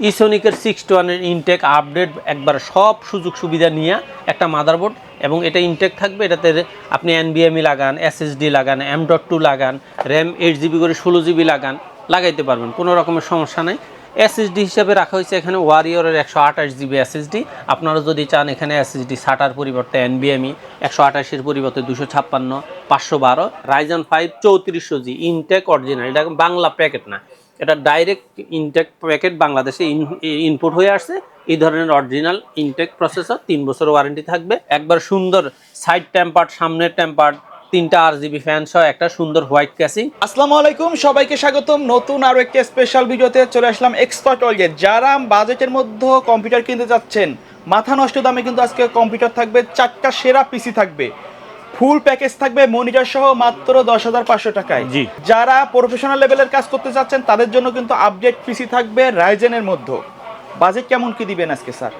ইসোনিকের six two ওয়ানের intact update একবার সব সুযোগ সুবিধা নিয়ে একটা মাদারবোর্ড এবং এটা ইনটেক থাকবে। এটাতে আপনি এনবিএমই লাগান এসএসডি লাগান এম ডট টু লাগান র্যাম এইট জিবি করে ষোলো জিবি লাগান, লাগাইতে পারবেন, কোনো রকমের সমস্যা নেই। এসএসডি হিসাবে রাখা হয়েছে এখানে ওয়ারিয়রের একশো আঠাশ জিবি এসএসডি আপনারা যদি চান এখানে এসএসডি ষাটার পরিবর্তে এনবিএমই একশো আঠাশের পরিবর্তে দুশো ছাপ্পান্ন, পাঁচশো বারো রাইজন ফাইভ চৌত্রিশশো জি ইনটেক অরিজিনাল এটা বাংলা প্যাকেট না। এটা ডাইরেক্ট ইনটেক প্যাকেট বাংলাদেশে ইনপুট হয়ে আসছে। এই ধরনের অরিজিনাল ইনটেক প্রসেসর তিন বছর ওয়ারেন্টি থাকবে। একবার সুন্দর সাইড টেম্পার্ড সামনের টেম্পার্ড তিনটা আর জিবি ফ্যান সহ একটা সুন্দর হোয়াইট ক্যাসিং আসসালামু আলাইকুম, সবাইকে স্বাগতম। নতুন আরও একটি স্পেশাল ভিডিওতে চলে আসলাম এক্সপার্ট ওয়ার্ল্ডে যারা বাজেটের মধ্যে কম্পিউটার কিনতে যাচ্ছেন মাথা নষ্ট দামে কিন্তু আজকে কম্পিউটার থাকবে, চারটা সেরা পিসি থাকবে। ফুল প্যাকেজ থাকবে মনিটর সহ মাত্র দশ হাজার পাঁচশো টাকায়। জি। যারা প্রফেশনাল লেভেলের কাজ করতে চাচ্ছেন তাদের জন্য কিন্তু আপডেট পিসি থাকবে রাইজেনের মধ্যে। বাজেট কেমন কি দিবেন আজকে স্যার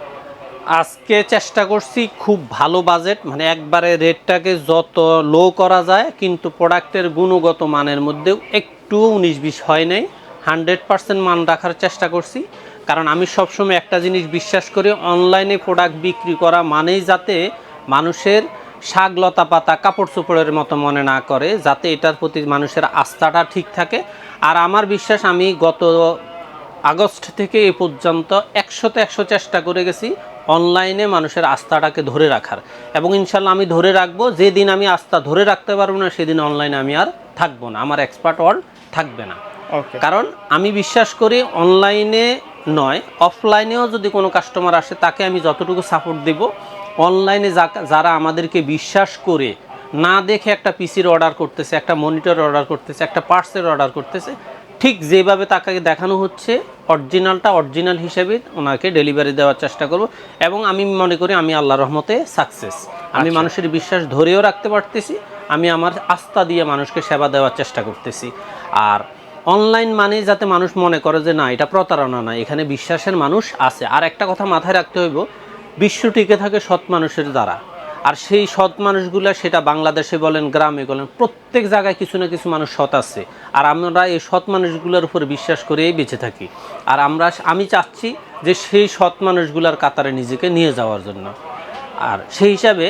আজকে চেষ্টা করছি খুব ভালো বাজেট মানে একবারে রেটটাকে যত লো করা যায় কিন্তু প্রোডাক্টের গুণগত মানের মধ্যেও একটু উনিশ বিশ হয় নাই। হান্ড্রেড পার্সেন্ট মান রাখার চেষ্টা করছি। কারণ আমি সবসময় একটা জিনিস বিশ্বাস করি অনলাইনে প্রোডাক্ট বিক্রি করা মানেই যাতে মানুষের শাক লতা পাতা কাপড় চোপড়ের মতো মনে না করে যাতে এটার প্রতি মানুষের আস্থাটা ঠিক থাকে। আর আমার বিশ্বাস আমি গত আগস্ট থেকে এ পর্যন্ত একশোতে একশো চেষ্টা করে গেছি অনলাইনে মানুষের আস্থাটাকে ধরে রাখার। এবং ইনশাল্লাহ আমি ধরে রাখব যেদিন আমি আস্থা ধরে রাখতে পারব না সেদিন অনলাইনে আমি আর থাকব না। আমার এক্সপার্ট ওয়ার্ল্ড থাকবে না। কারণ আমি বিশ্বাস করি অনলাইনে নয় অফলাইনেও যদি কোনো কাস্টমার আসে তাকে আমি যতটুকু সাপোর্ট দেব অনলাইনে যারা আমাদেরকে বিশ্বাস করে না দেখে একটা পিসির অর্ডার করতেছে একটা মনিটর অর্ডার করতেছে একটা পার্সের অর্ডার করতেছে ঠিক যেভাবে তাকে দেখানো হচ্ছে অরিজিনালটা অরিজিনাল হিসেবে ওনাকে ডেলিভারি দেওয়ার চেষ্টা করব এবং আমি মনে করি আমি আল্লাহ রহমতে সাকসেস আমি মানুষের বিশ্বাস ধরেও রাখতে পারতেছি আমি আমার আস্থা দিয়ে মানুষকে সেবা দেওয়ার চেষ্টা করতেছি। আর অনলাইন মানে যাতে মানুষ মনে করে যে না এটা প্রতারণা না এখানে বিশ্বাসের মানুষ আছে। আর একটা কথা মাথায় রাখতে হইব বিশ্ব টিকে থাকে সৎ মানুষের দ্বারা। আর সেই সৎ মানুষগুলো সেটা বাংলাদেশে বলেন, গ্রামে বলেন, প্রত্যেক জায়গায় কিছু না কিছু মানুষ সৎ আছে। আর আমরা এই সৎ মানুষগুলোর উপর বিশ্বাস করেই বেঁচে থাকি। আর আমরা আমি চাচ্ছি যে সেই সৎ মানুষগুলোর কাতারে নিজেকে নিয়ে যাওয়ার জন্য। আর সেই হিসাবে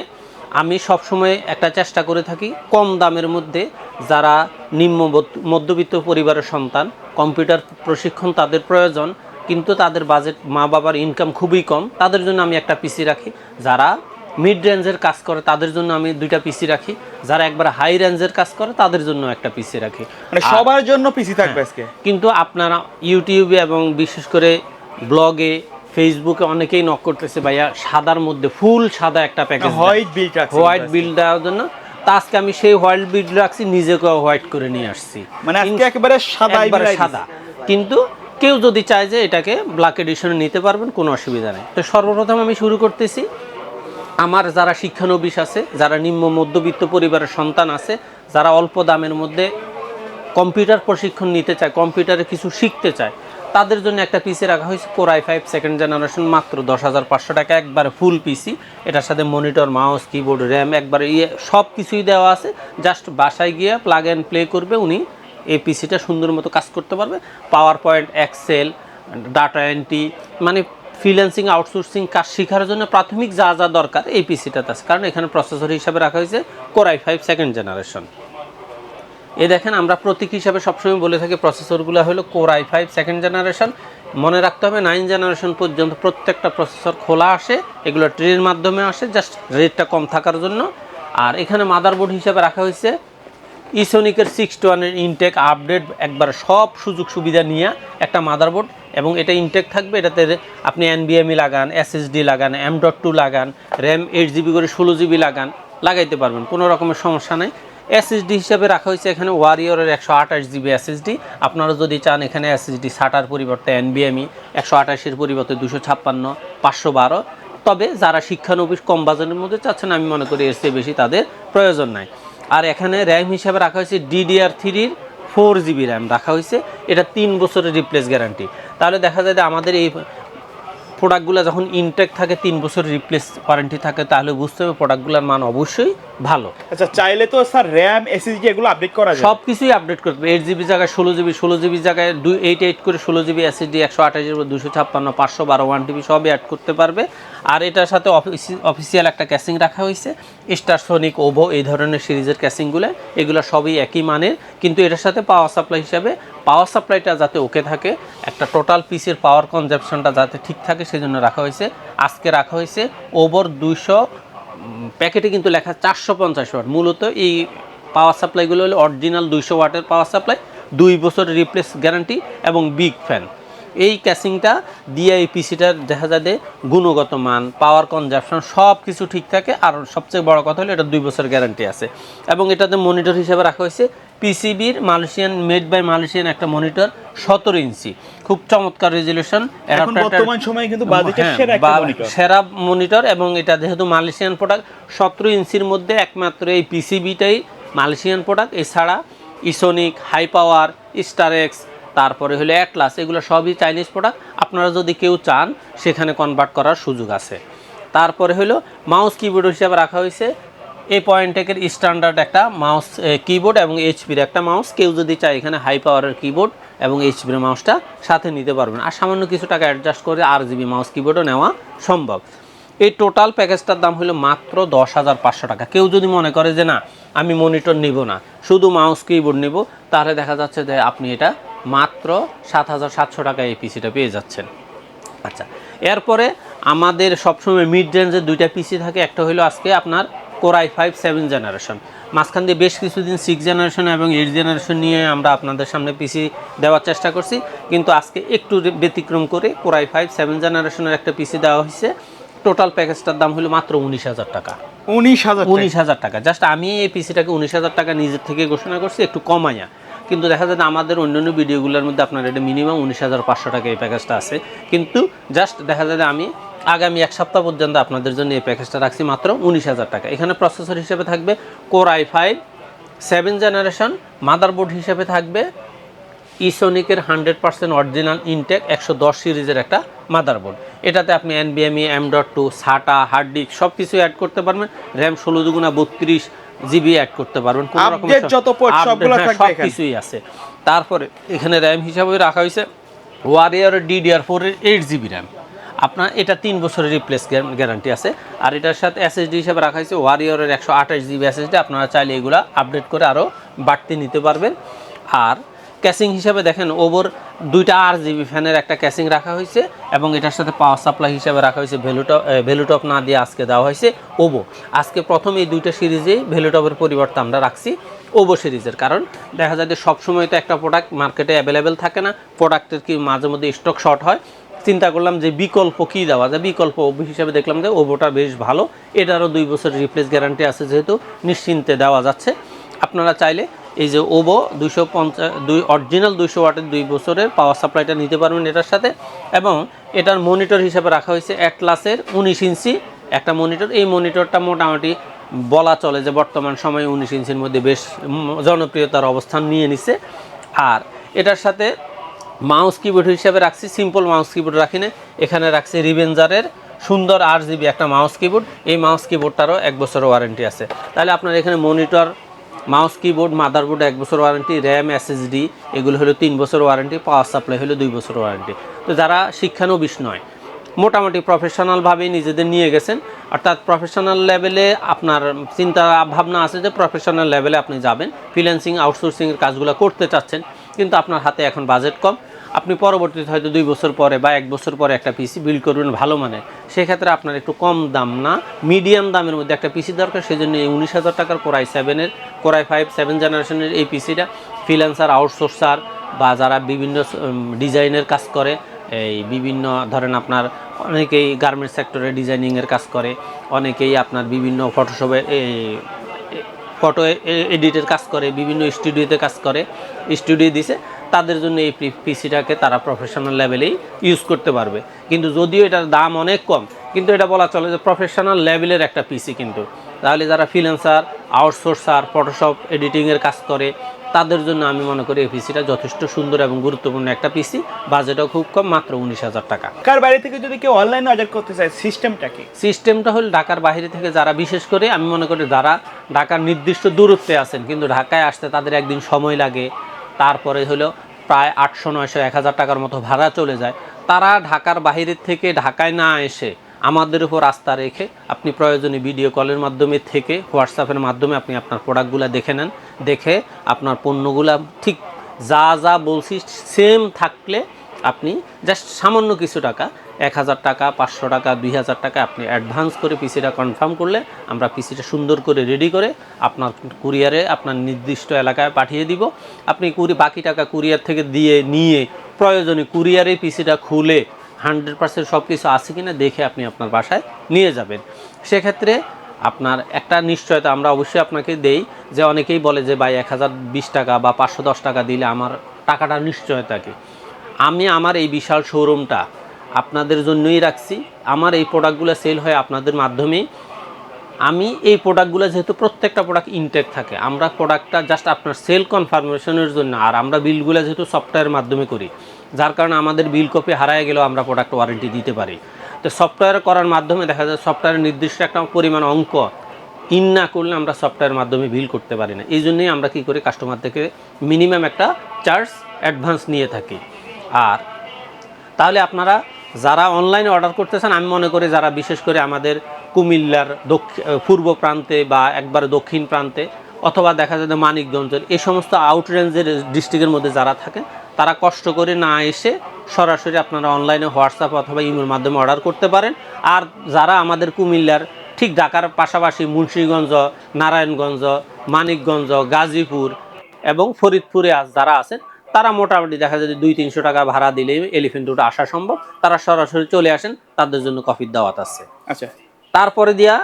আমি সবসময় একটা চেষ্টা করে থাকি, কম দামের মধ্যে যারা নিম্ন মধ্যবিত্ত পরিবারের সন্তান, কম্পিউটার প্রশিক্ষণ তাদের প্রয়োজন কিন্তু তাদের বাজেট মা বাবার ইনকাম খুবই কম। তাদের জন্য আমি একটা পিসি রাখি। যারা মিড রেঞ্জের কাজ করে তাদের জন্য আমি দুইটা পিসি রাখি। যারা একবার হাই রেঞ্জের কাজ করে তাদের জন্য একটা পিসি রাখি। মানে সবার জন্য পিসি থাকবে আজকে? কিন্তু আপনারা ইউটিউবে এবং বিশেষ করে ব্লগে ফেসবুকে অনেকেই নক করতেছে ভাইয়া সাদার মধ্যে ফুল সাদা একটা package white bill white bill দেওয়ার জন্য। তা আজকে আমি সেই হোয়াইট বিল রাখছি নিজেকে হোয়াইট করে নিয়ে আসছি। মানে আজকে একেবারে সাদা একবারে সাদা। কিন্তু কেউ যদি চায় যে এটাকে ব্ল্যাক এডিশনে নিতে পারবেন, কোনো অসুবিধা নেই। তো সর্বপ্রথম আমি শুরু করতেছি। আমার যারা শিক্ষানবিশ আছে, যারা নিম্ন মধ্যবিত্ত পরিবারের সন্তান আছে, যারা অল্প দামের মধ্যে কম্পিউটার প্রশিক্ষণ নিতে চায়, কম্পিউটারে কিছু শিখতে চায়, তাদের জন্য একটা পিসি রাখা হয়েছে কোরআই ফাইভ সেকেন্ড জেনারেশন মাত্র দশ হাজার পাঁচশো টাকা, একবারে ফুল পিসি এটার সাথে মনিটর মাউস কিবোর্ড র্যাম একবারে ইয়ে সব কিছুই দেওয়া আছে। জাস্ট বাসায় গিয়ে প্লাগ অ্যান্ড প্লে করবে, উনি এই পিসিটা সুন্দর মতো কাজ করতে পারবে। Power point excel data entry মানে ফ্রিল্যান্সিং আউটসোর্সিং কাজ শেখার জন্য প্রাথমিক যা যা দরকার এই পিসিটাতে আছে। কারণ এখানে প্রসেসর হিসাবে রাখা হয়েছে core i five second generation এ দেখেন, আমরা প্রতীক হিসাবে সবসময় বলে থাকি প্রসেসরগুলো হলো core i five second generation মনে রাখতে হবে নাইন জেনারেশন পর্যন্ত প্রত্যেকটা প্রসেসর খোলা আসে, এগুলো ট্রেনের মাধ্যমে আসে জাস্ট রেটটা কম থাকার জন্য। আর এখানে মাদারবোর্ড হিসাবে রাখা হয়েছে ইসোনিকের সিক্স টু ওয়ানের ইনটেক আপডেট একবার সব সুযোগ সুবিধা নিয়ে একটা মাদারবোর্ড এবং এটা ইনটেক থাকবে। এটাতে আপনি এনবিএমই লাগান এসএসডি লাগান এম ডট টু লাগান র্যাম এইট জিবি করে ষোলো জিবি লাগান, লাগাইতে পারবেন, কোনো রকমের সমস্যা নেই। এসএসডি হিসাবে রাখা হয়েছে এখানে ওয়ারিয়রের একশো আঠাশ জিবি এসএসডি আপনারা যদি চান এখানে এসএসডি ষাটার পরিবর্তে এনবিএমই একশো আঠাশের পরিবর্তে দুশো ছাপ্পান্ন, পাঁচশো বারো। তবে যারা শিক্ষানবিশ কম বাজারের মধ্যে চাচ্ছেন, আমি মনে করি এর চেয়ে বেশি তাদের প্রয়োজন নাই। আর এখানে র্যাম হিসাবে রাখা হয়েছে ডিডিআর থ্রির ফোর জিবি র্যাম রাখা হয়েছে। এটা তিন বছরের রিপ্লেস গ্যারান্টি তাহলে দেখা যায় যে আমাদের এই প্রোডাক্টগুলো যখন ইনটেক থাকে তিন বছর রিপ্লেস ওয়ারেন্টি থাকে তাহলে বুঝতে হবে প্রোডাক্টগুলোর মান অবশ্যই ভালো। আচ্ছা চাইলে তো স্যার র্যাম এসএসডি এগুলো আপডেট করা যায়। সব কিছুই আপডেট করতে হবে। এইট জিবি জায়গায় ষোলো জিবি ষোলো জিবি জায়গায় দুই এইট এইট করে ষোলো জিবি এসএসডি একশো আঠাশ জিবি দুশো ছাপ্পান্ন পাঁচশো বারো ওয়ান টিবি সবই অ্যাড করতে পারবে। আর এটার সাথে অফিসিয়াল একটা ক্যাসিং রাখা হয়েছে। স্টার সোনিক ওভো এই ধরনের সিরিজের ক্যাসিংগুলো এগুলো সবই একই মানের। কিন্তু এটার সাথে পাওয়ার সাপ্লাই হিসাবে পাওয়ার সাপ্লাইটা যাতে ওকে থাকে, একটা টোটাল পিসের পাওয়ার কনজাপশনটা যাতে ঠিক থাকে, সেজন্য রাখা হয়েছে। আজকে রাখা হয়েছে ওভার দুইশো প্যাকেটে কিন্তু লেখা চারশো পঞ্চাশ ওয়াট মূলত এই পাওয়ার সাপ্লাইগুলো হলো অরিজিনাল দুইশো ওয়াটের পাওয়ার সাপ্লাই দুই বছর রিপ্লেস গ্যারান্টি এবং বিগ ফ্যান এই ক্যাসিংটা দিয়ে এই পিসিটার দেখা যাবে গুণগত মান পাওয়ার কনজাপশন সব কিছু ঠিক থাকে। আর সবচেয়ে বড় কথা হলো এটা দুই বছর গ্যারান্টি আছে। এবং এটাতে মনিটর হিসেবে রাখা হয়েছে পিসিবির মালয়েশিয়ান মেড বাই মালয়েশিয়ান একটা মনিটর সতেরো ইঞ্চি। খুব চমৎকার রেজলিউশন বর্তমান সময়ে কিন্তু হ্যাঁ, সেরা মনিটর সেরা মনিটর এবং এটা যেহেতু মালয়েশিয়ান প্রোডাক্ট সতেরো ইঞ্চির মধ্যে একমাত্র এই পিসিবিটাই মালয়েশিয়ান প্রোডাক্ট এছাড়া ইসোনিক হাই পাওয়ার স্টারেক্স তারপরে হলো অ্যাটলাস এগুলো সবই চাইনিজ প্রোডাক্ট আপনারা যদি কেউ চান সেখানে কনভার্ট করার সুযোগ আছে। তারপরে হলো মাউস কিবোর্ড হিসাবে রাখা হয়েছে। এই পয়েন্টেকের স্ট্যান্ডার্ড একটা মাউস কিবোর্ড এবং এইচপির একটা মাউস কেউ যদি চায় এখানে হাই পাওয়ারের কিবোর্ড এবং এইচপির মাউসটা সাথে নিতে পারবেন। আর সামান্য কিছু টাকা অ্যাডজাস্ট করে আর জিবি মাউস কিবোর্ডও নেওয়া সম্ভব। এই টোটাল প্যাকেজটার দাম হলো মাত্র দশ হাজার পাঁচশো টাকা। কেউ যদি মনে করে যে, না, আমি মনিটর নিব না, শুধু মাউস কিবোর্ড নিব, তাহলে দেখা যাচ্ছে যে আপনি এটা মাত্র সাত হাজার সাতশো টাকায় এই পিসিটা পেয়ে যাচ্ছেন। আচ্ছা এরপরে আমাদের সবসময় মিড রেঞ্জের দুইটা পিসি থাকে। একটা হলো আজকে আপনার কোরাই ফাইভ সেভেন জেনারেশন। মাঝখান দিয়ে বেশ কিছুদিন সিক্স জেনারেশন এবং এইট জেনারেশন নিয়ে আমরা আপনাদের সামনে পিসি দেওয়ার চেষ্টা করছি। কিন্তু আজকে একটু ব্যতিক্রম করে কোরাই ফাইভ সেভেন জেনারেশনের একটা পিসি দেওয়া হয়েছে। টোটাল প্যাকেজটার দাম হলো মাত্র উনিশ হাজার টাকা। উনিশ হাজার উনিশ হাজার টাকা। জাস্ট আমি এই পিসিটাকে উনিশ হাজার টাকা নিজের থেকে ঘোষণা করছি একটু কমাইয়া। কিন্তু দেখা যায় আমাদের অন্যান্য ভিডিওগুলোর মধ্যে আপনার এটা মিনিমাম উনিশ হাজার পাঁচশো টাকা এই প্যাকেজটা আছে। কিন্তু জাস্ট দেখা যায় আমি আগামী এক সপ্তাহ পর্যন্ত আপনাদের জন্য এই প্যাকেজটা রাখছি মাত্র উনিশ হাজার টাকা। এখানে প্রসেসর হিসেবে থাকবে core i five seven generation motherboard হিসেবে থাকবে ইসোনিকের হান্ড্রেড পার্সেন্ট অরিজিনাল ইনটেক একশো দশ সিরিজের একটা মাদারবোর্ড এটাতে আপনি এনবিএমই M dot two SATA hard disk সব কিছু অ্যাড করতে পারবেন। র্যাম ষোলো দুগুণা বত্রিশ জিবি অ্যাড করতে পারবেন। কোনো রকম সব কিছুই আছে। তারপরে এখানে র্যাম হিসাবে রাখা হয়েছে ওয়ারিয়ারের ডিডিআর ফোরের এইট জিবি র্যাম আপনার এটা তিন বছরের রিপ্লেস গ্যারান্টি আছে। আর এটার সাথে এসএসডি হিসাবে রাখা হয়েছে ওয়ারিয়রের একশো আঠাশ জিবি এসএসডি আপনারা চাইলে এগুলো আপডেট করে আরও বাড়তি নিতে পারবেন। আর ক্যাসিং হিসাবে দেখেন, ওভার দুইটা আর জিবি ফ্যানের একটা ক্যাসিং রাখা হয়েছে এবং এটার সাথে পাওয়ার সাপ্লাই হিসাবে রাখা হয়েছে ভ্যালুটপ ভ্যালুটপ না দিয়ে আজকে দেওয়া হয়েছে ওবো আজকে প্রথম এই দুইটা সিরিজেই ভ্যালুটপের পরিবর্তে আমরা রাখছি ওবো সিরিজের। কারণ দেখা যায় যে সবসময় তো একটা প্রোডাক্ট মার্কেটে অ্যাভেলেবেল থাকে না। প্রোডাক্টের কি মাঝে মধ্যে স্টক শর্ট হয়। চিন্তা করলাম যে বিকল্প কী দেওয়া যায়? বিকল্প হিসাবে দেখলাম যে ওভোটা বেশ ভালো। এটারও দুই বছর রিপ্লেস গ্যারান্টি আছে যেহেতু নিশ্চিন্তে দেওয়া যাচ্ছে। আপনারা চাইলে এই যে ওবো দুশো পঞ্চাশ দুই অরিজিনাল দুইশো ওয়াটের দুই বছরের পাওয়ার সাপ্লাইটা নিতে পারবেন এটার সাথে। এবং এটার মনিটর হিসাবে রাখা হয়েছে অ্যাটলাসের উনিশ ইঞ্চি। একটা মনিটর, এই মনিটরটা মোটামুটি বলা চলে যে বর্তমান সময়ে উনিশ ইঞ্চির মধ্যে বেশ জনপ্রিয়তার অবস্থান নিয়ে নিছে। আর এটার সাথে মাউস কিবোর্ড হিসাবে রাখছি সিম্পল মাউস কিবোর্ড রাখি না এখানে রাখছি রিভেঞ্জারের সুন্দর আর জিবি একটা মাউস কিবোর্ড এই মাউস কিবোর্ডটারও এক বছর ওয়ারেন্টি আছে। তাহলে আপনার এখানে মনিটর মাউস কিবোর্ড মাদারবোর্ড এক বছর ওয়ারেন্টি র্যাম এসএসডি এগুলো হলো তিন বছর ওয়ারেন্টি পাওয়ার সাপ্লাই হলো দুই বছর ওয়ারেন্টি তো যারা শিক্ষানবিশ নয়, মোটামুটি প্রফেশনালভাবেই নিজেদের নিয়ে গেছেন, অর্থাৎ প্রফেশনাল লেভেলে আপনার চিন্তা ভাবনা আছে যে প্রফেশনাল লেভেলে আপনি যাবেন ফ্রিল্যান্সিং আউটসোর্সিংয়ের কাজগুলো করতে চাচ্ছেন, কিন্তু আপনার হাতে এখন বাজেট কম। আপনি পরবর্তীতে হয়তো দুই বছর পরে বা এক বছর পরে একটা পিসি বিল্ড করবেন ভালো মানে সেক্ষেত্রে আপনার একটু কম দাম না মিডিয়াম দামের মধ্যে একটা পিসি দরকার সেই জন্য এই উনিশ হাজার টাকার কোরাই সেভেনের কোরাই ফাইভ সেভেন জেনারেশনের এই পিসিটা ফ্রিল্যান্সার আউটসোর্সার বা যারা বিভিন্ন ডিজাইনের কাজ করে, এই বিভিন্ন ধরেন আপনার অনেকেই গার্মেন্টস সেক্টরে ডিজাইনিংয়ের কাজ করে, অনেকেই আপনার বিভিন্ন ফটোশপে ফটো এডিটের কাজ করে, বিভিন্ন স্টুডিওতে কাজ করে স্টুডিও দিছে। তাদের জন্য এই পিসিটাকে তারা প্রফেশনাল লেভেলেই ইউজ করতে পারবে। কিন্তু যদিও এটার দাম অনেক কম কিন্তু এটা বলা চলে যে প্রফেশনাল লেভেলের একটা পিসি কিন্তু। তাহলে যারা ফ্রিল্যান্সার আউটসোর্সার ফটোশপ এডিটিংয়ের কাজ করে তাদের জন্য আমি মনে করি এই পিসিটা যথেষ্ট সুন্দর এবং গুরুত্বপূর্ণ একটা পিসি বাজেটও খুব কম মাত্র উনিশ হাজার টাকা। কার বাইরে থেকে যদি কেউ অনলাইনে অর্ডার করতে চায় সিস্টেমটা কি? সিস্টেমটা হলো ঢাকার বাইরে থেকে যারা বিশেষ করে আমি মনে করি যারা ঢাকার নির্দিষ্ট দূরত্বে আছেন কিন্তু ঢাকায় আসতে তাদের একদিন সময় লাগে। তারপরে হলো প্রায় আটশো নয়শো এক হাজার টাকার মতো ভাড়া চলে যায়। তারা ঢাকার বাইরের থেকে ঢাকায় না এসে আমাদের উপর আস্থা রেখে আপনি প্রয়োজনে ভিডিও কলের মাধ্যমে থেকে হোয়াটসঅ্যাপের মাধ্যমে আপনি আপনার প্রোডাক্টগুলো দেখে নেন। দেখে আপনার পণ্যগুলো ঠিক যা যা বলছি সেম থাকলে আপনি জাস্ট সামান্য কিছু টাকা এক হাজার টাকা, পাঁচশো টাকা, দুই হাজার টাকা আপনি অ্যাডভান্স করে পিসিটা কনফার্ম করলে আমরা পিসিটা সুন্দর করে রেডি করে আপনার কুরিয়ারে আপনার নির্দিষ্ট এলাকায় পাঠিয়ে দিব। আপনি কুরি, বাকি টাকা কুরিয়ার থেকে দিয়ে নিয়ে প্রয়োজনে কুরিয়ারে পিসিটা খুলে হান্ড্রেড পার্সেন্ট সব কিছু আছে কি না দেখে আপনি আপনার বাসায় নিয়ে যাবেন। সেক্ষেত্রে আপনার একটা নিশ্চয়তা আমরা অবশ্যই আপনাকে দেই যে অনেকেই বলে যে, ভাই, এক হাজার বিশ টাকা বা পাঁচশো দশ টাকা দিলে আমার টাকাটা নিশ্চয়তা কি আমি আমার এই বিশাল শোরুমটা আপনাদের জন্যই রাখছি। আমার এই প্রোডাক্টগুলো সেল হয় আপনাদের মাধ্যমে। আমি এই প্রোডাক্টগুলো যেহেতু প্রত্যেকটা প্রোডাক্ট ইনটেক থাকে, আমরা প্রোডাক্টটা জাস্ট আপনার সেল কনফার্মেশনের জন্য আর আমরা বিলগুলো যেহেতু সফটওয়্যারের মাধ্যমে করি, যার কারণে আমাদের বিল কপি হারায় গেলেও আমরা প্রোডাক্ট ওয়ারেন্টি দিতে পারি। তো সফটওয়্যার করার মাধ্যমে দেখা যায় সফটওয়্যারের নির্দিষ্ট একটা পরিমাণ অঙ্ক ইন না করলে আমরা সফটওয়্যার মাধ্যমে বিল করতে পারি না। এই জন্যই আমরা কী করি কাস্টমার থেকে মিনিমাম একটা চার্জ অ্যাডভান্স নিয়ে থাকি। আর তাহলে আপনারা যারা অনলাইনে অর্ডার করতেছেন আমি মনে করি যারা বিশেষ করে আমাদের কুমিল্লার দক্ষিণ পূর্ব প্রান্তে বা একবারে দক্ষিণ প্রান্তে অথবা দেখা যায় মানিকগঞ্জের এই সমস্ত আউট রেঞ্জের ডিস্ট্রিক্টের মধ্যে যারা থাকেন তারা কষ্ট করে না এসে সরাসরি আপনারা অনলাইনে হোয়াটসঅ্যাপ অথবা ইমের মাধ্যমে অর্ডার করতে পারেন। আর যারা আমাদের কুমিল্লার ঠিক ঢাকার পাশাপাশি মুন্সীগঞ্জ, নারায়ণগঞ্জ, মানিকগঞ্জ, গাজীপুর এবং ফরিদপুরে যারা আছেন তারা মোটামুটি দেখা যায় যে দুই তিনশো টাকা ভাড়া দিলে এলিফেন্ট রোড আসা সম্ভব। তারা সরাসরি চলে আসেন তাদের জন্য কফির দাওয়াত আছে। আচ্ছা। তারপরে দিয়া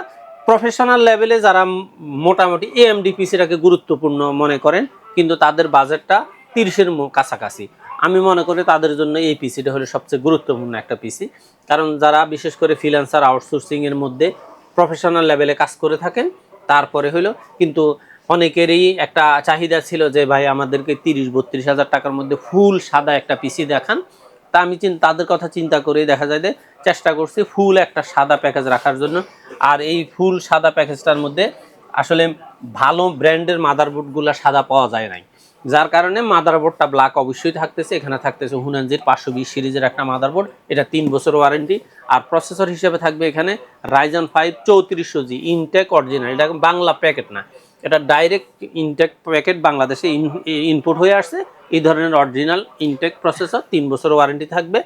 প্রফেশনাল লেভেলে যারা মোটামুটি এএমডি পিসিটাকে গুরুত্বপূর্ণ মনে করেন কিন্তু তাদের বাজেটটা তিরিশের কাছাকাছি। আমি মনে করি তাদের জন্য এই পিসিটা হলো সবচেয়ে গুরুত্বপূর্ণ একটা পিসি কারণ যারা বিশেষ করে ফ্রিল্যান্সার আউটসোর্সিংয়ের মধ্যে প্রফেশনাল লেভেলে কাজ করে থাকেন তারপরে হলো কিন্তু অনেকেরই একটা চাহিদা ছিল যে, ভাই, আমাদেরকে তিরিশ, বত্রিশ হাজার টাকার মধ্যে ফুল সাদা একটা পিসি দেখান। তা আমি তাদের কথা চিন্তা করে দেখা যায় যে, চেষ্টা করছি ফুল একটা সাদা প্যাকেজ রাখার জন্য। আর এই ফুল সাদা প্যাকেজটার মধ্যে আসলে ভালো ব্র্যান্ডের মাদারবোর্ডগুলো সাদা পাওয়া যায় নাই। যার কারণে মাদারবোর্ডটা ব্ল্যাক অবশ্যই থাকতেছে, এখানে থাকতেছে হুনানজির পাঁচশো বিশ সিরিজের একটা মাদারবোর্ড এটা তিন বছর ওয়ারেন্টি আর প্রসেসর হিসেবে থাকবে এখানে রাইজন ফাইভ চৌত্রিশশো জি ইনটেক অরিজিনাল এটা বাংলা প্যাকেট না। এটা ডাইরেক্ট ইনটেক প্যাকেট বাংলাদেশে ইনপুট হয়ে আসছে। এই ধরনের অরিজিনাল ইনটেক প্রসেসর তিন বছর ওয়ারেন্টি থাকবে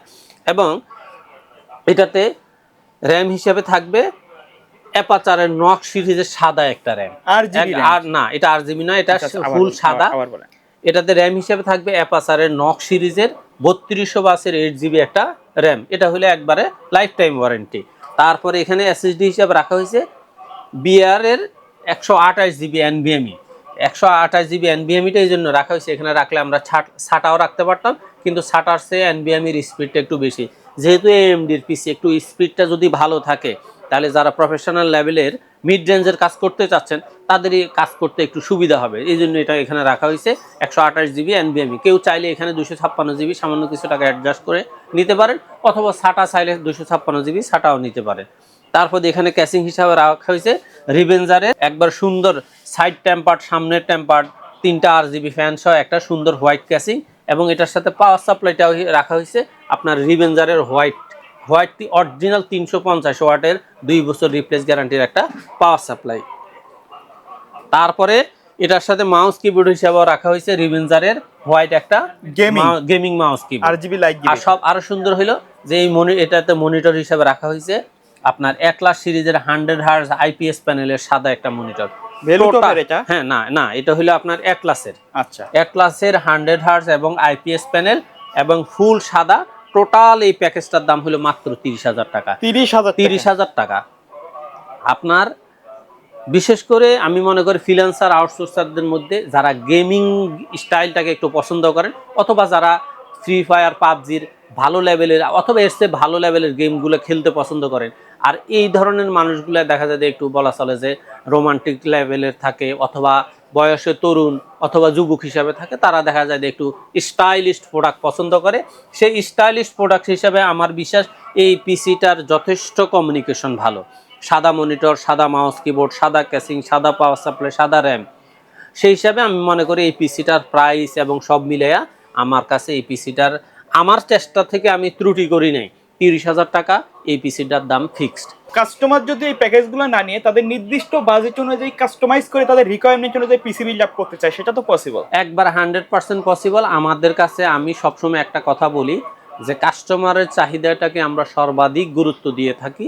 এবং এটাতে র্যাম হিসেবে থাকবে অ্যাপাচারের নক সিরিজের সাদা একটা র্যাম আর না এটা আর জিবি না এটা ফুল সাদা। এটাতে র্যাম হিসেবে থাকবে অ্যাপাচারের নক সিরিজের বত্রিশশো বাসের এইট জিবি একটা র্যাম এটা হলো একবারে লাইফ টাইম ওয়ারেন্টি তারপরে এখানে এসএসডি হিসাবে রাখা হয়েছে। বিআর এর একশো আঠাশ জিবি এনবিএমই একশো আঠাশ জিবি এনবিএমিটা এই জন্য রাখা হয়েছে। এখানে রাখলে আমরা ছাট সাটাও রাখতে পারতাম, কিন্তু সাটার সে এনবিএমির স্পিডটা একটু বেশি। যেহেতু এএমডির পিসি, একটু স্পিডটা যদি ভালো থাকে, তাহলে যারা প্রফেশনাল লেভেলের মিড রেঞ্জের কাজ করতে চাচ্ছেন, তাদেরই কাজ করতে একটু সুবিধা হবে। এই জন্য এটা এখানে রাখা হয়েছে, একশো আঠাশ জিবি এনবিএমই কেউ চাইলে এখানে দুশো ছাপ্পান্ন জিবি সামান্য কিছু টাকা অ্যাডজাস্ট করে নিতে পারেন, অথবা সাটা চাইলে দুশো ছাপ্পান্ন জিবি সাটাও নিতে পারেন। তারপর এখানে ক্যাসিং হিসাবে রাখা হয়েছে। রিভেঞ্জারের একবার সুন্দর সাইড টেম্পার্ড সামনের টেম্পার্ড তিনটা আর জিবি ফ্যান সহ একটা সুন্দর হোয়াইট ক্যাসিং এবং এটার সাথে পাওয়ার সাপ্লাইটাও রাখা হয়েছে। আপনার রিভেঞ্জারের হোয়াইট হোয়াইট অরিজিনাল তিনশো পঞ্চাশ ওয়াটের দুই বছর রিপ্লেস গ্যারান্টির একটা পাওয়ার সাপ্লাই তারপরে এটার সাথে মাউস কিবোর্ড হিসাবেও রাখা হয়েছে। রিভেঞ্জারের হোয়াইট একটা। Gaming mouse keyboard R GB light আর সব আরও সুন্দর হলো যে এই মনি এটাতে মনিটর হিসাবে রাখা হয়েছে। আপনার একলাস সিরিজের হান্ড্রেড হার্স আইপিএস প্যানেলের সাদা একটা মনিটর। এটা? হ্যাঁ না না এটা হলো আপনার এক ক্লাসের। আচ্ছা। এক ক্লাসের হান্ড্রেড হার্স এবং আইপিএস প্যানেল এবং ফুল সাদা। টোটাল এই প্যাকেজটার দাম হলো মাত্র তিরিশ হাজার টাকা। তিরিশ হাজার তিরিশ হাজার টাকা। আপনার বিশেষ করে আমি মনে করি ফ্রিল্যান্সার আউটসোর্সারদের মধ্যে যারা গেমিং স্টাইলটাকে একটু পছন্দ করেন অথবা যারা ফ্রি ফায়ার পাবজির ভালো লেভেলের অথবা এর ভালো লেভেলের গেমগুলো খেলতে পছন্দ করেন আর এই ধরনের মানুষগুলো দেখা যায় যে একটু বলা চলে যে রোমান্টিক লেভেলের থাকে, অথবা বয়সে তরুণ অথবা যুবক হিসাবে থাকে, তারা দেখা যায় যে একটু স্টাইলিস্ট প্রোডাক্ট পছন্দ করে। সেই স্টাইলিশ প্রোডাক্ট হিসাবে আমার বিশ্বাস এই পিসিটার যথেষ্ট কমিউনিকেশন ভালো। সাদা মনিটর সাদা মাউস কিবোর্ড সাদা ক্যাসিং সাদা পাওয়ার সাপ্লাই সাদা র্যাম সেই হিসাবে আমি মনে করি এই পিসিটার প্রাইস এবং সব মিলেয়া আমার কাছে এই পিসিটার আমার চেষ্টা থেকে আমি ত্রুটি করি নাই। তিরিশ হাজার টাকা এই পিসিটার দাম ফিক্সড কাস্টমার যদি এই প্যাকেজগুলো না নিয়ে তাদের নির্দিষ্ট বাজেট অনুযায়ী কাস্টমাইজ করে তাদের রিকোয়ারমেন্ট অনুযায়ী পিসি বিল্ড আপ করতে চায় সেটা তো পসিবল একবার হান্ড্রেড পার্সেন্ট পসিবল আমাদের কাছে আমি সবসময় একটা কথা বলি যে কাস্টমারের চাহিদাটাকে আমরা সর্বাধিক গুরুত্ব দিয়ে থাকি।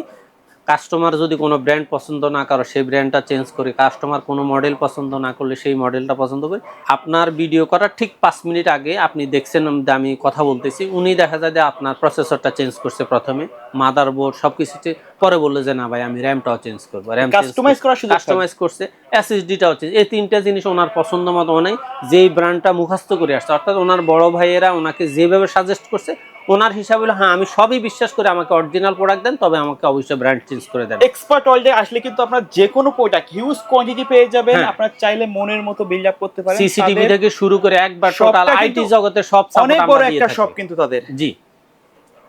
কাস্টমার যদি কোনো ব্র্যান্ড পছন্দ না করে সেই ব্র্যান্ডটা চেঞ্জ করি কাস্টমার কোনো মডেল পছন্দ না করলে সেই মডেলটা পছন্দ করি আপনার ভিডিও করার ঠিক পাঁচ মিনিট আগে আপনি দেখছেন আমি কথা বলতেছি উনি দেখা যায় যে আপনার প্রসেসরটা চেঞ্জ করছে প্রথমে মাদার বোর্ড সব কিছু পরে বলল যে না ভাই আমি র্যামটাও চেঞ্জ করব র্যাম কাস্টমাইজ সুযোগ থাকবে। কাস্টমাইজ করছে এসএসডিটাও চেঞ্জ এই তিনটা জিনিস ওনার পছন্দ মতো নেই। যেই ব্র্যান্ডটা মুখস্থ করে আসছে অর্থাৎ ওনার বড় ভাইয়েরা ওনাকে যেভাবে সাজেস্ট করছে ওনার হিসাবে হলো হ্যাঁ আমি সবই বিশ্বাস করে আমাকে অরিজিনাল প্রোডাক্ট দেন তবে আমাকে অবশ্যই ব্র্যান্ড চেঞ্জ করে দেন এক্সপার্ট ওয়ার্ল্ডে আসলে কিন্তু আপনার যে কোনো প্রোডাক্ট হিউজ কোয়ান্টিটি পেয়ে যাবেন হ্যাঁ। আপনার চাইলে মনের মতো বিল্ড আপ করতে পারেন সিসিটিভি থেকে শুরু করে একবার টোটাল আইটি জগতে সব অনেক বড় একটা। শপ কিন্তু তাদের জি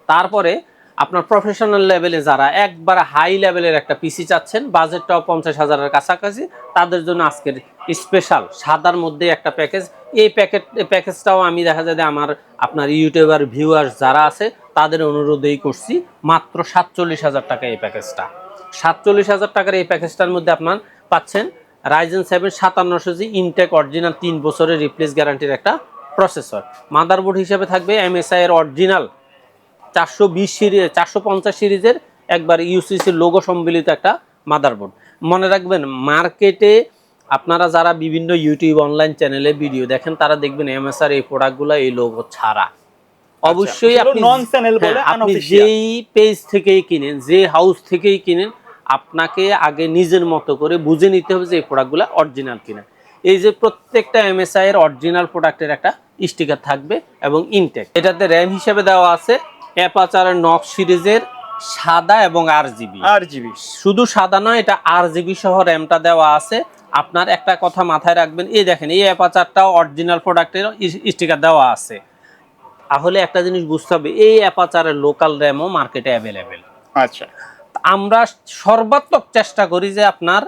তারপরে আপনার প্রফেশনাল লেভেলে যারা একবার হাই লেভেলের একটা পিসি চাচ্ছেন বাজেটটাও পঞ্চাশ হাজারের কাছাকাছি তাদের জন্য আজকের স্পেশাল সাদার মধ্যে একটা প্যাকেজ এই প্যাকেট প্যাকেজটাও আমি দেখা যায় আমার আপনার ইউটিউবার ভিউয়ার্স যারা আছে, তাদের অনুরোধেই করছি মাত্র সাতচল্লিশ হাজার টাকা এই প্যাকেজটা। সাতচল্লিশ হাজার টাকার এই প্যাকেজটার মধ্যে আপনার পাচ্ছেন রাইজেন সেভেন সাতান্নশো জি ইনটেক অরিজিনাল তিন বছরের রিপ্লেস গ্যারান্টির একটা প্রসেসর মাদারবোর্ড হিসেবে থাকবে এমএসআই এর অরিজিনাল চারশো বিশ সিরিজ, চারশো পঞ্চাশ সিরিজের একবার ইউসিসির লোগো সম্মিলিত একটা মাদারবোর্ড মনে রাখবেন মার্কেটে আপনারা যারা বিভিন্ন ইউটিউব অনলাইন চ্যানেলে ভিডিও দেখেন তারা দেখবেন এমএসআর এই প্রোডাক্টগুলো এই লোগো ছাড়া। অবশ্যই আপনি বলে, হ্যাঁ, আপনি যেই পেজ থেকেই কিনেন যে হাউস থেকেই কিনেন আপনাকে আগে নিজের মতো করে বুঝে নিতে হবে যে এই প্রোডাক্টগুলো অরিজিনাল কিনা। এই যে প্রত্যেকটা এমএসআই এর অরিজিনাল প্রোডাক্টের একটা স্টিকার থাকবে এবং ইনটেক এটাতে র্যাম হিসেবে দেওয়া আছে অ্যাপাচারের নক সিরিজের সাদা এবং আর জিবি আর জিবি শুধু সাদা নয় এটা আর জিবি সহ র্যামটা দেওয়া আছে। আপনার একটা কথা মাথায় রাখবেন এই দেখেন এই অ্যাপাচারটাও অরিজিনাল প্রোডাক্টের স্টিকার দেওয়া আছে। তাহলে একটা জিনিস বুঝতে হবে এই অ্যাপাচারের লোকাল র্যামও মার্কেটে অ্যাভেলেবেল আচ্ছা। আমরা সর্বাত্মক চেষ্টা করি যে আপনার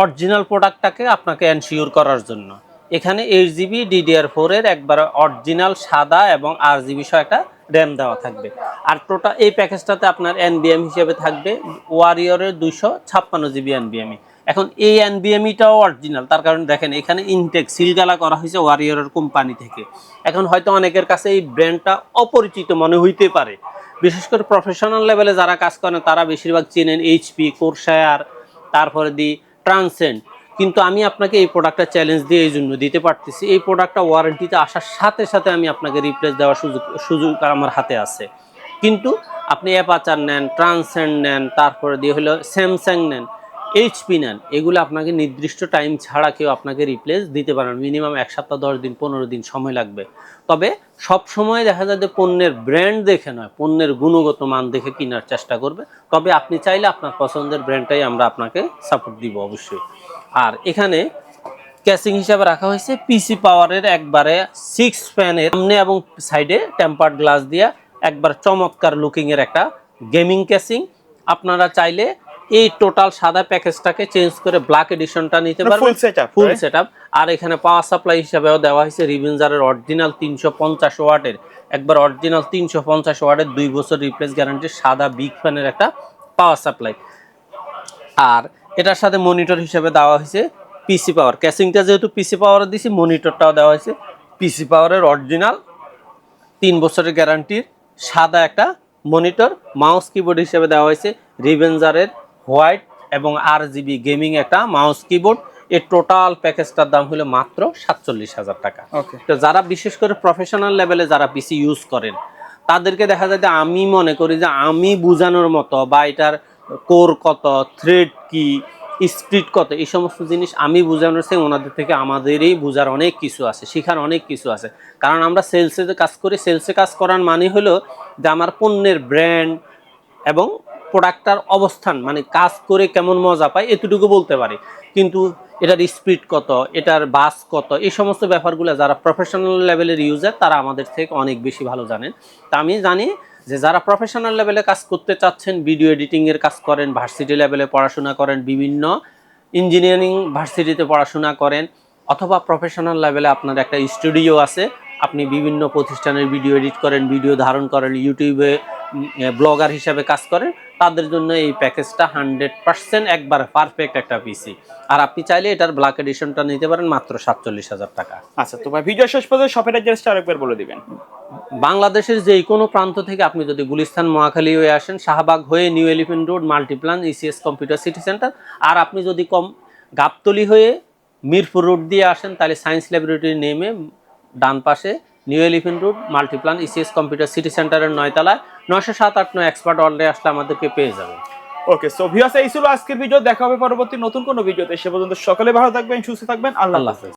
অরিজিনাল প্রোডাক্টটাকে আপনাকে এনশিওর করার জন্য। এখানে এইট জিবি ডিডিআর ফোরের একবার অরিজিনাল সাদা এবং আর জিবি সহ একটা র্যাম দেওয়া থাকবে। আর টোটাল এই প্যাকেজটাতে আপনার এনবিএম হিসেবে থাকবে ওয়ারিয়রের দুইশো ছাপ্পান্ন জিবি এনবিএমই এখন এই এনবিএমইটাও অরিজিনাল তার কারণ দেখেন এখানে ইনটেক সিলগালা করা হয়েছে ওয়ারিয়রের কোম্পানি থেকে। এখন হয়তো অনেকের কাছে এই ব্র্যান্ডটা অপরিচিত মনে হইতে পারে। বিশেষ করে প্রফেশনাল লেভেলে যারা কাজ করেন, তারা বেশিরভাগ চেনেন এইচপি কোরশায়ার তারপরে দি ট্রান্সেন্ড কিন্তু আমি আপনাকে এই প্রোডাক্টটা চ্যালেঞ্জ দিয়ে এই জন্য দিতে পারতেছি। এই প্রোডাক্টটা ওয়ারেন্টিতে আসার সাথে সাথে আমি আপনাকে রিপ্লেস দেওয়ার সুযোগ সুযোগ আমার হাতে আছে। কিন্তু আপনি অ্যাপাচার নেন ট্রান্সেন্ড নেন, তারপরে দিয়ে হলো স্যামসাং নেন। এইচপি নেন, এগুলো আপনাকে নির্দিষ্ট টাইম ছাড়া কেউ আপনাকে রিপ্লেস দিতে পারেন মিনিমাম এক সপ্তাহ, দশ দিন, পনেরো দিন সময় লাগবে। তবে সব সময় দেখা যায় যে পণ্যের ব্র্যান্ড দেখে নয়, পণ্যের গুণগত মান দেখে কেনার চেষ্টা করবে। তবে আপনি চাইলে আপনার পছন্দের ব্র্যান্ডটাই আমরা আপনাকে সাপোর্ট দিব অবশ্যই। আর এখানে ক্যাসিং হিসাবে রাখা হয়েছে পিসি পাওয়ারের একবারে সিক্স ফ্যানের সামনে এবং সাইডে টেম্পার্ড গ্লাস দিয়া একবার চমৎকার লুকিংয়ের একটা গেমিং ক্যাসিং আপনারা চাইলে এই টোটাল সাদা প্যাকেজটাকে চেঞ্জ করে ব্ল্যাক এডিশনটা নিতে পারবেন। ফুল সেটআপ ফুল সেট আর এখানে পাওয়ার সাপ্লাই হিসাবেও দেওয়া হয়েছে রিভেঞ্জারের অরিজিনাল তিনশো পঞ্চাশ ওয়াটের। একবার অরিজিনাল তিনশো পঞ্চাশ ওয়াটের দুই বছর রিপ্লেস গ্যারান্টি সাদা বিগ ফ্যানের একটা পাওয়ার সাপ্লাই আর এটার সাথে মনিটর হিসেবে দেওয়া হয়েছে পিসি পাওয়ার ক্যাসিংটা যেহেতু পিসি পাওয়ারে দিছি মনিটরটাও দেওয়া হয়েছে পিসি পাওয়ারের অরিজিনাল তিন বছরের গ্যারান্টির সাদা একটা মনিটর মাউস কিবোর্ড হিসেবে দেওয়া হয়েছে রিভেঞ্জারের হোয়াইট এবং আর জিবি গেমিং একটা মাউস কিবোর্ড। এর টোটাল প্যাকেজটার দাম হলো মাত্র সাতচল্লিশ হাজার টাকা। ওকে। তো যারা বিশেষ করে প্রফেশনাল লেভেলে যারা পিসি ইউজ করেন তাদেরকে দেখা যায় যে আমি মনে করি যে আমি বোঝানোর মতো বা এটার কোর কত থ্রেড কি স্পিড কত এই সমস্ত জিনিস আমি বোঝানোর চেয়ে ওনাদের থেকে আমাদেরই বোঝার অনেক কিছু আছে শেখার অনেক কিছু আছে। কারণ আমরা সেলসে কাজ করি সেলসে কাজ করার মানে হলো যে আমার পণ্যের ব্র্যান্ড এবং প্রোডাক্টটার অবস্থান মানে কাজ করে কেমন মজা পায়, এতটুকু বলতে পারে। কিন্তু এটার স্পিড কত, এটার বাস কত, এই সমস্ত ব্যাপারগুলো যারা প্রফেশনাল লেভেলের ইউজার তারা আমাদের থেকে অনেক বেশি ভালো জানেন। তা আমি জানি যে যারা প্রফেশনাল লেভেলে কাজ করতে চাচ্ছেন ভিডিও এডিটিংয়ের কাজ করেন ভার্সিটি লেভেলে পড়াশোনা করেন, বিভিন্ন ইঞ্জিনিয়ারিং ভার্সিটিতে পড়াশোনা করেন, অথবা প্রফেশনাল লেভেলে আপনার একটা স্টুডিও আছে আপনি বিভিন্ন প্রতিষ্ঠানের ভিডিও এডিট করেন ভিডিও ধারণ করেন ইউটিউবে ব্লগার হিসাবে কাজ করেন তাদের জন্য এই প্যাকেজটা হান্ড্রেড পার্সেন্ট একবার পারফেক্ট একটা পিসি আর আপনি চাইলে এটার ব্ল্যাক এডিশনটা নিতে পারেন মাত্র সাতচল্লিশ হাজার টাকা। আচ্ছা তো ভাই ভিডিও শেষ পর্যন্ত শপের অ্যাড্রেসটা আরেকবার বলে দিবেন। বাংলাদেশের যে কোনো প্রান্ত থেকে আপনি যদি গুলিস্তান মহাখালী হয়ে আসেন শাহবাগ হয়ে New Elephant Road Multiplan ECS Computer City Centre আর আপনি যদি কম গাবতলি হয়ে মিরপুর রোড দিয়ে আসেন তাহলে সায়েন্স ল্যাবরেটরি নেমে ডান পাশে New Elephant Road Multiplan ECS Computer City সেন্টারের নয়তলায় নয়শো সাত আট নয় এক্সপার্ট অর্ডারে আসলে আমাদেরকে পেয়ে যাবেন। ওকে সো ভিউয়ার্স এই ছিল আজকের ভিডিও দেখা হবে পরবর্তী নতুন কোনো ভিডিওতে সে পর্যন্ত সকলে ভালো থাকবেন সুস্থ থাকবেন। আল্লাহ হাফেজ।